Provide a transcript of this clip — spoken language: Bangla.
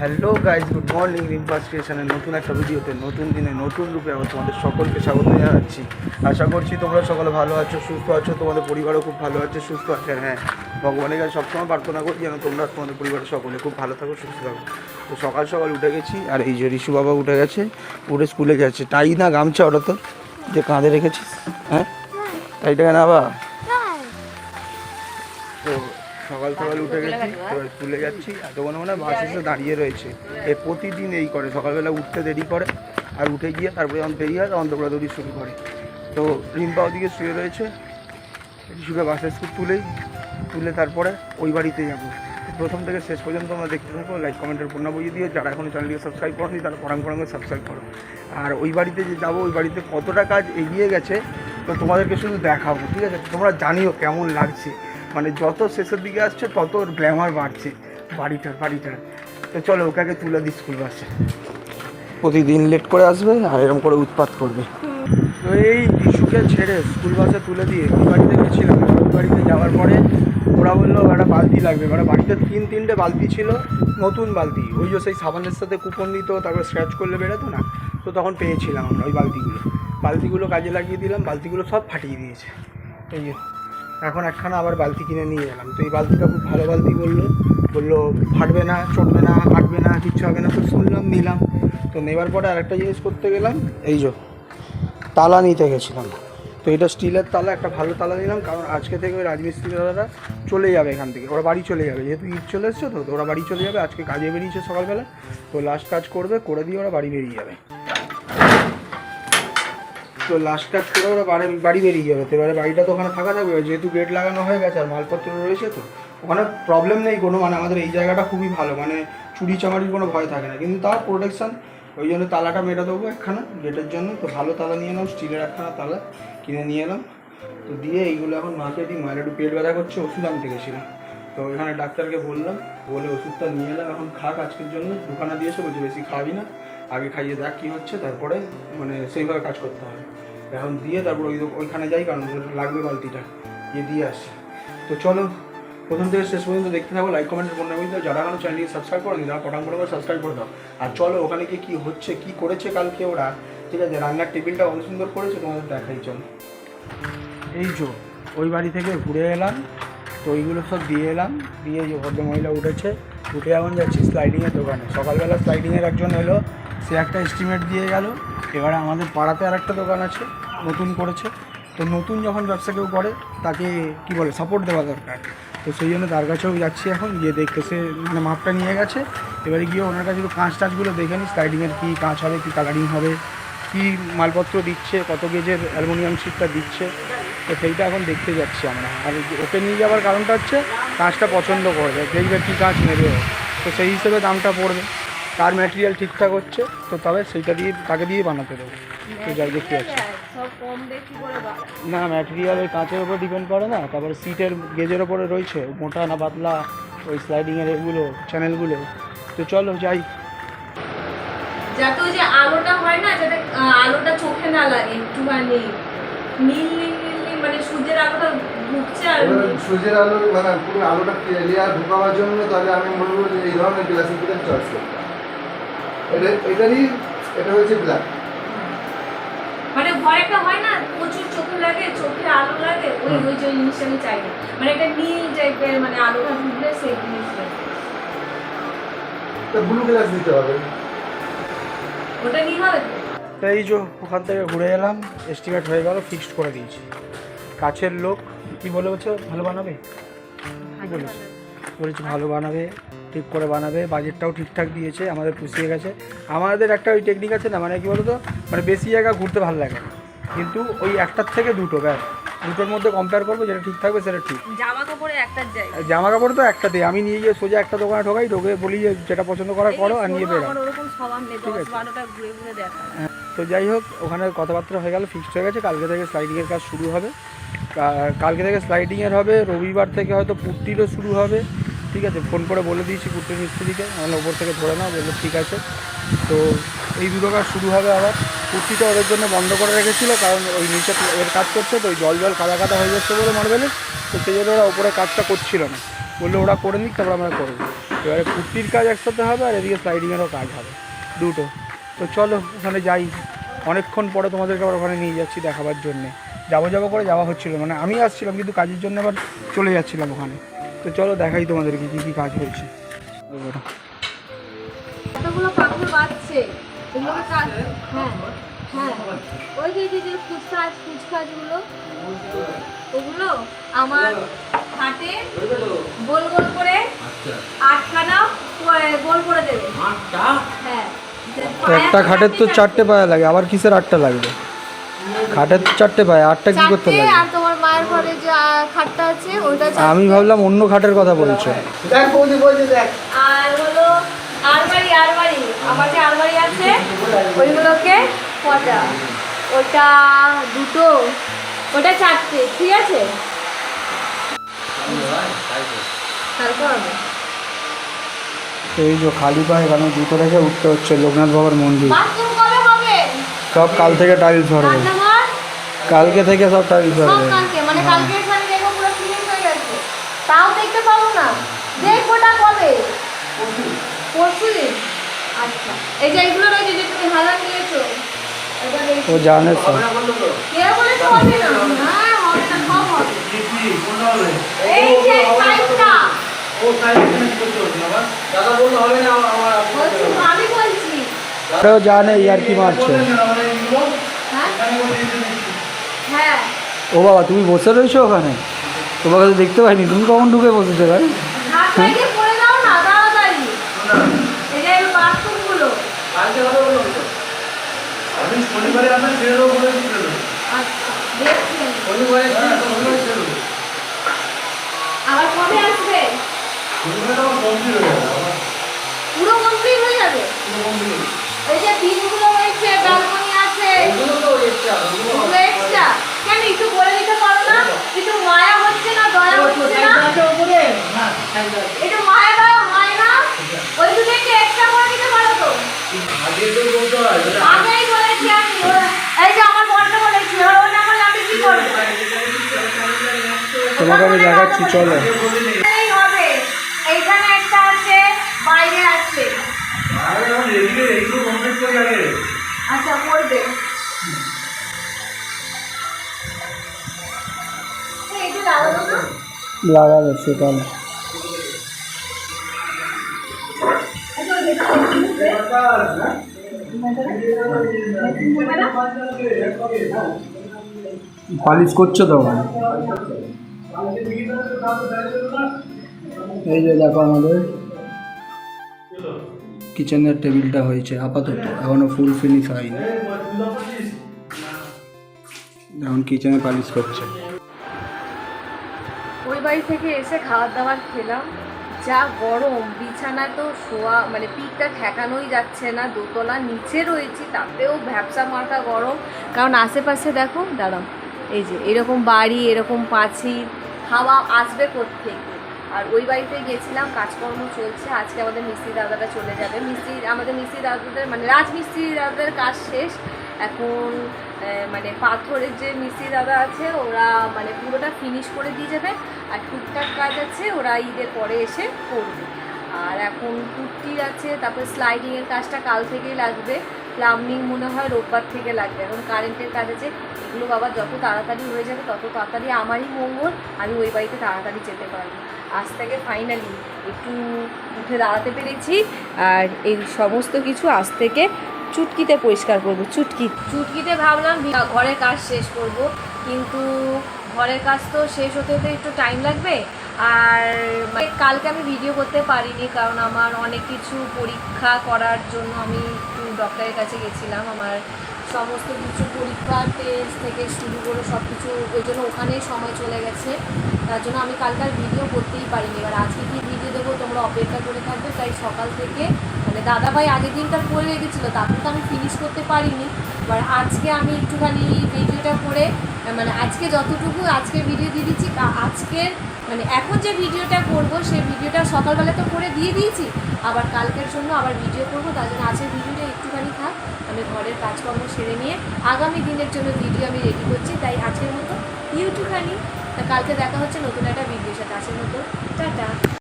Hello guys good morning Rimpa's ক্রিয়েশনের নতুন একটা ভিডিওতে, নতুন দিনে, নতুন রূপে আমি তোমাদের সকলকে স্বাগত জানাচ্ছি। আশা করছি তোমরা সকলে ভালো আছো, সুস্থ আছো, তোমাদের পরিবারও খুব ভালো আছে, সুস্থ আছে হ্যাঁ ভগবানের কাছে সবসময় প্রার্থনা করি যেন তোমরা তোমাদের পরিবারের সকলে খুব ভালো থাকো, সুস্থ থাকো। তো সকাল সকাল উঠে গেছি, আর এই যে রিশু বাবা উঠে গেছে, উঠে স্কুলে গেছে। টাই না গামছা ওটা তো, যে কাঁধে রেখেছিস হ্যাঁ? টাইটা কেন আবার সকাল সকাল উঠে গেছি তো স্কুলে যাচ্ছি এতক্ষণ মানে বাস এসে দাঁড়িয়ে রয়েছে। এ প্রতিদিন এই করে সকালবেলা উঠতে দেরি করে আর উঠে গিয়ে তারপরে যখন দেরি হয় তখন দৌড়াদৌড়ি শুরু করে। তো রিম্পা ওদিকে শুয়ে রয়েছে শুয়ে বাসের স্কুল তুলেই তুলে তারপরে ওই বাড়িতে যাব। প্রথম থেকে শেষ পর্যন্ত আমরা দেখতে থাকব লাইক কমেন্টের পূর্ণ বই দিয়ে যারা এখনও চ্যানেলটিকে সাবস্ক্রাইব করেনি তারা পরাং পরাং সাবস্ক্রাইব করো। আর ওই বাড়িতে যে যাব ওই বাড়িতে কতটা কাজ এগিয়ে গেছে তো তোমাদেরকে শুধু দেখাবো ঠিক আছে? তোমরা জানিও কেমন লাগছে। মানে যত শেষের দিকে আসছে তত ওর গ্ল্যামার বাড়ছে। বাড়িটার বাড়িটার। তো চলো ওকে আগে তুলে দিই স্কুল বাসে প্রতিদিন লেট করে আসবে আর এরকম করে উৎপাত করবে। তো এই ইস্যুকে ছেড়ে স্কুল বাসে তুলে দিয়ে বাড়িতে গেছিলাম। বাড়িতে যাওয়ার পরে ওরা বলল একটা বালতি লাগবে। মানে বাড়িতে তিন তিনটে বালতি ছিল নতুন বালতি। ওই যে সেই সাবানের সাথে কুপন দিত তারপর স্ক্র্যাচ করলে বেরোতো না। তো তখন পেয়েছিলাম আমরা ওই বালতিগুলো। বালতিগুলো কাজে লাগিয়ে দিলাম বালতিগুলো সব ফাটিয়ে দিয়েছে। এই এখন একখানা আবার বালতি কিনে নিয়ে এলাম। তো এই বালতিটা খুব ভালো বালতি বলল। বলল, ফাটবে না, চটবে না, কাটবে না, কিচ্ছু হবে না। তো শুনলাম, নিলাম। তো নেবার পরে আরেকটা জিনিস করতে গেলাম। এই যে, তালা নিতে গেছিলাম। তো এটা স্টিলের তালা, একটা ভালো তালা নিলাম, কারণ আজকে থেকে ওই রাজমিস্ত্রি দাদারা চলে যাবে এখান থেকে। ওরা বাড়ি চলে যাবে। যেহেতু ঈদ চলে এসছে, তো ওরা বাড়ি চলে যাবে। আজকে কাজে বেরিয়েছে সকালবেলা। তো লাস্ট কাজ করবে, করে দিয়ে ওরা বাড়ি বেরিয়ে যাবে। তো লাস্ট কাজ করে ওরা বাড়ি বাড়ি বেরিয়ে যাবে। তো এবারে বাড়িটা তো ওখানে থাকা থাকবে যেহেতু গেট লাগানো হয়ে গেছে আর মালপত্র রয়েছে তো, ওখানে প্রবলেম নেই কোনো। মানে আমাদের এই জায়গাটা খুবই ভালো। মানে চুরি চামারির কোনো ভয় থাকে না। কিন্তু তার প্রোটেকশন ওই জন্য তালাটা মেরে দেবো একখানা গেটের জন্য। তো ভালো তালা নিয়ে এলাম স্টিলের একখানা তালা কিনে নিয়ে এলাম। তো দিয়ে এইগুলো এখন মাকে দিই মায়ের একটু পেট ব্যথা করছে, ওষুধ আনতে গেছিলাম। তো এখানে ডাক্তারকে বললাম, বলে ওষুধটা নিয়ে এলাম। এখন খাক আজকের জন্য। দোকানে দিয়েছে, বলছে বেশি খাবি না। আগে খাইয়ে দেখ কী হচ্ছে, তারপরে মানে সেইভাবে কাজ করতে হবে এখন দিয়ে তারপর ওই ওইখানে যাই, কারণ লাগবে বালতিটা, গিয়ে দিয়ে আসি। তো চলো, প্রথম থেকে শেষ পর্যন্ত দেখতে থাকো লাইক কমেন্টের মনে বলতে যারা এখনও চ্যানেলটি সাবস্ক্রাইব করেনি, তারা পটাং করে সাবস্ক্রাইব করে দাও। আর চলো, ওখানে গিয়ে কী হচ্ছে, কী করেছে কালকে ওরা, ঠিক আছে? রান্নার টেবিলটা অনেক সুন্দর করেছে, তোমাদের দেখাই, চলো। এই যো, ওই বাড়ি থেকে ঘুরে এলাম, তো ওইগুলো সব দিয়ে এলাম, দিয়ে যে ভদ্রমহিলা উঠেছে, উঠে এখন যাচ্ছি স্লাইডিংয়ের দোকানে। সকালবেলা স্লাইডিংয়ের একজন এলো সে একটা এস্টিমেট দিয়ে গেল। এবারে আমাদের পাড়াতে আর একটা দোকান আছে, নতুন করেছে। তো নতুন যখন ব্যবসা কেউ করে, তাকে কি বলে সাপোর্ট দেওয়া দরকার। তো সেই জন্য তার কাছেও যাচ্ছি এখন, গিয়ে দেখতে সে মানে মাপটা নিয়ে গেছে। এবারে গিয়ে ওনার কাছে একটু কাঁচ টাচগুলো দেখে নিই স্লাইডিংয়ের কী কাঁচ হবে, কী কালারিং হবে, কী মালপত্র দিচ্ছে, কত গেজের অ্যালুমিনিয়াম শিটটা দিচ্ছে। তো সেইটা এখন দেখতে যাচ্ছি আমরা। আর ওকে নিয়ে যাওয়ার কারণটা হচ্ছে, কাঁচটা পছন্দ করবে, দেখবে কী কাঁচ নেবে তো সেই হিসেবে দামটা পড়বে। কার ম্যাটেরিয়াল ঠিকঠাক হচ্ছে তো তবে সেইটা দিয়ে তাকে দিয়ে বানাতে দেবো। তো যাই দেখতে করে বাড়ায় না ম্যাটেরিয়াল ওই কাঁচের ওপর ডিপেন্ড করে না। তারপরে সিটের গেজের ওপরে রয়েছে মোটা না পাতলা ওই স্লাইডিংয়ের এগুলো চ্যানেলগুলো তো চলো যাই। যাতে ওই যে আলোটা হয় না যাতে আলোটা চোখে না লাগে একটুখানি। নীল নীল নীল নীল মানে সূর্যের আলোটা ঢুকছে আর সূর্যের আলো মানে পুরো আলোটা ক্লিয়ার ঢোকাবার জন্য তাহলে আমি বলব যে এই ধরনের গ্লাসের দিকে চয়েস করতে এটা এটারই এটা হচ্ছে ব্ল্যাক মানে ভয় হয় না? প্রচুর চোখে লাগে চোখে আলো লাগে ওই ওই যে জিনিসটা আমি চাই না। মানে একটা নীল টাইপের মানে আলোটা ঢুকলে সেই জিনিসটা। তো ব্লু গ্লাস দিতে হবে। ওটা নীল হবে? তো? তো এই যে ওখান থেকে ঘুরে এলাম এস্টিমেট হয়ে গেল ফিক্সড করে দিয়েছি। কাছের লোক কি বলে বলছে? ভালো বানাবে? কি বলেছে? বলেছে ভালো বানাবে ঠিক করে বানাবে বাজেটটাও ঠিকঠাক দিয়েছে আমাদের পুষিয়ে গেছে। আমাদের একটা ওই টেকনিক আছে না মানে কি বলতো মানে বেশি জায়গা ঘুরতে ভালো লাগে না। কিন্তু ওই একটার থেকে দুটো ব্যাস। দুটোর মধ্যে কম্পেয়ার করব যেটা ঠিক থাকবে সেটা ঠিক। জামা কাপড়ে একটা যাই জামা কাপড় তো একটা একটাতে আমি নিয়ে গিয়ে সোজা একটা দোকানে ঢোকাই ঢোকে বলি যে যেটা পছন্দ করার করো আর নিয়ে বেরো। ঠিক আছে। হ্যাঁ, তো যাই হোক ওখানে কথাবার্তা হয়ে গেল ফিক্সড হয়ে গেছে। কালকে থেকে স্লাইডিংয়ের কাজ শুরু হবে। কালকে থেকে স্লাইডিংয়ের হবে রবিবার থেকে হয়তো পুট্টিরও শুরু হবে। ঠিক আছে ফোন করে বলে দিয়েছি পুট্টির মিস্ত্রিকে মানে ওপর থেকে ধরে নাও, বলল ঠিক আছে। তো এই দুটো কাজ শুরু হবে আবার। কুর্তিটা ওদের জন্য বন্ধ করে রেখেছিল, কারণ ওই নিচে এর কাজ করছে, তো ওই জল জল কাদা কাদা হয়ে যাচ্ছে বলে মারবেলে। তো সেই জন্য ওরা ওপরে কাজটা করছিল না। বললে ওরা করে নিক, তারপর আমরা করব। এবারে কুর্তির কাজ একসাথে হবে, আর এদিকে স্লাইডিংয়েরও কাজ হবে। দুটো। তো চলো, ওখানে যাই। অনেকক্ষণ পরে তোমাদেরকে আবার ওখানে নিয়ে যাচ্ছি দেখাবার জন্যে। যাব যাব করে যাওয়া হচ্ছিল মানে আমি আসছিলাম, কিন্তু কাজের জন্য আবার চলে যাচ্ছিলাম ওখানে। তো চলো দেখাই তোমাদেরকে কী কী কাজ হয়েছে কতগুলো পাগল বাজছে এগুলোকে কাজ হ্যাঁ হ্যাঁ। ওই যে যে যে কুচকাজ ওগুলো আমার হাতে গোল গোল করে আটখানা গোল করে দেবে। হ্যাঁ। একটা খাটের তো চারটে পায়া লাগে আবার কিসের আটটা লাগবে? খাটের তো চারটে পায়া আটটা কি করতে লাগে? আর তোমার মায়ের ঘরে যে খাটটা আছে ওইটা চারটে। আমি ভাবলাম অন্য খাটের কথা বলছো। দেখ বৌদি বলছে দেখ। আর হলো আলমারি আলমারি। আমার যে আলমারি আছে ওইগুলোকে কটা? ওটা দুটো ওটা চারটে ঠিক আছে? এই যে খালি পায়ে এখানে জুতো রেখে উঠতে হচ্ছে লোকনাথ বাবার মন্দির? সব কাল থেকে টাইলস ভরবে কালকে থেকে সব টাইলস ভরবে মানে কালকে দেখো পুরো ফিনিশ হয়ে গেছে। তাও দেখতে পাবো না। দেখবোটা কবে? পরশু দিন। আচ্ছা এই যে এইগুলো রয়েছে যে তুমি হালা নিয়েছো ও জানে সব। কে বলেছে হবে না? হ্যাঁ হবে না সব হবে। এই যে সাইজটা দাদা বলল হবে না আমার বলছি ওটাও জানে ইয়ার কি মারছে। হ্যাঁ। ও বাবা তুমি বসে রয়েছো ওখানে? তোমাকে তো দেখতে পাইনি তুমি কখন ঢুকে বসেছো ভাই পরে যে আচ্ছা আবার কবে আসবে? শনিবারে কমপ্লিট হয়ে যাবে? পুরো কমপ্লিট হয়ে যাবে। যে বিনগুলো রয়েছে ব্যালকনি আছে। এক্সট্রা কেন একটু বলে দিতে পারো না? একটু মায়া হচ্ছে না দয়া হচ্ছে না? একটু মায়া দাও মায়া। না ওই দুটো একটু এক্সট্রা করে দিতে পারো তো? আগে তো বলতে হয়, আগেই বলেছি আমি। এই যে আমার বলটা বলেছি এবার ওটা আমার আমি কি করব তোমাকে আমি দেখাচ্ছি চলো। লাগাবে সেখানে পালিশ করছ তো? এই যে দেখো আমাদের। কিচেনের টেবিলটা হয়েছে আপাতত এখনও ফুল ফিনিশ হয়নি। এখন কিচেনে পালিশ করছে। বাড়ি থেকে এসে খাবার দাবার খেলাম। যা গরম, বিছানায় তো শোয়া মানে পিঠটা ঠেকানোই যাচ্ছে না, দোতলা নিচে রয়েছি, তাতেও ভ্যাবসা মার্কা গরম। কারণ আশেপাশে দেখো, দাঁড়াও, এই যে এরকম বাড়ি, এরকম পাঁচিল হাওয়া আসবে থেকে আর ওই বাড়িতে গেছিলাম, কাজকর্ম চলছে, আজকে আমাদের মিস্ত্রি দাদাটা চলে যাবে। মিস্ত্রি, আমাদের মিস্ত্রি দাদাদের মানে রাজমিস্ত্রি দাদাদের কাজ শেষ। এখন মানে পাথরের যে মিস্ত্রি দাদা আছে, ওরা মানে পুরোটা ফিনিশ করে দিয়ে যাবে, আর টুকটাক কাজ আছে, ওরা ঈদের পরে এসে করবে। আর এখন কুর্তির আছে, তারপর স্লাইডিংয়ের কাজটা কাল থেকেই লাগবে। প্লাম্বিং মনে হয় রোববার থেকে লাগবে, এখন কারেন্টের কাজ আছে। এগুলো বাবা যত তাড়াতাড়ি হয়ে যাবে, তত তাড়াতাড়ি আমারই মঙ্গল, আমি ওই বাড়িতে তাড়াতাড়ি যেতে পারব। আজ থেকে ফাইনালি একটু উঠে দাঁড়াতে পেরেছি, আর এই সমস্ত কিছু আজ থেকে চুটকিতে পরিষ্কার করব, চুটকি। চুটকিতে ভাবলাম ঘরের কাজ শেষ করব, কিন্তু ঘরের কাজ তো শেষ হতে হতে একটু টাইম লাগবে। আর মানে কালকে আমি ভিডিও করতে পারিনি, কারণ আমার অনেক কিছু পরীক্ষা করার জন্য আমি একটু ডক্টরের কাছে গেছিলাম। আমার সমস্ত কিছু পরীক্ষা টেস্ট থেকে শুরু করে সব কিছু ওই জন্য ওখানেই সময় চলে গেছে। তার জন্য আমি কালকে আর ভিডিও করতেই পারিনি। এবার আজকে কি ভিডিও দেবো তোমরা অপেক্ষা করে থাকবে, তাই সকাল থেকে মানে দাদাভাই আগের দিনটা করে রেখেছিলো, তারপর তো আমি ফিনিশ করতে পারিনি। এবার আজকে আমি একটুখানি ভিডিওটা করে মানে আজকে যতটুকু আজকে ভিডিও দিয়ে দিচ্ছি আজকের মানে এখন যে ভিডিওটা করব, সেই ভিডিওটা সকালবেলা তো করে দিয়ে দিয়েছি, আবার কালকের জন্য আবার ভিডিও করব, তার জন্য আজকের ভিডিওটা একটুখানি থাক, আমি ঘরের কাজকর্ম সেরে নিয়ে আগামী দিনের জন্য ভিডিও আমি রেডি করছি, তাই আজকের মতো ইউটিউবখানি কালকে দেখা হচ্ছে নতুন একটা ভিডিওর সাথে, আজকের মতো, টাটা।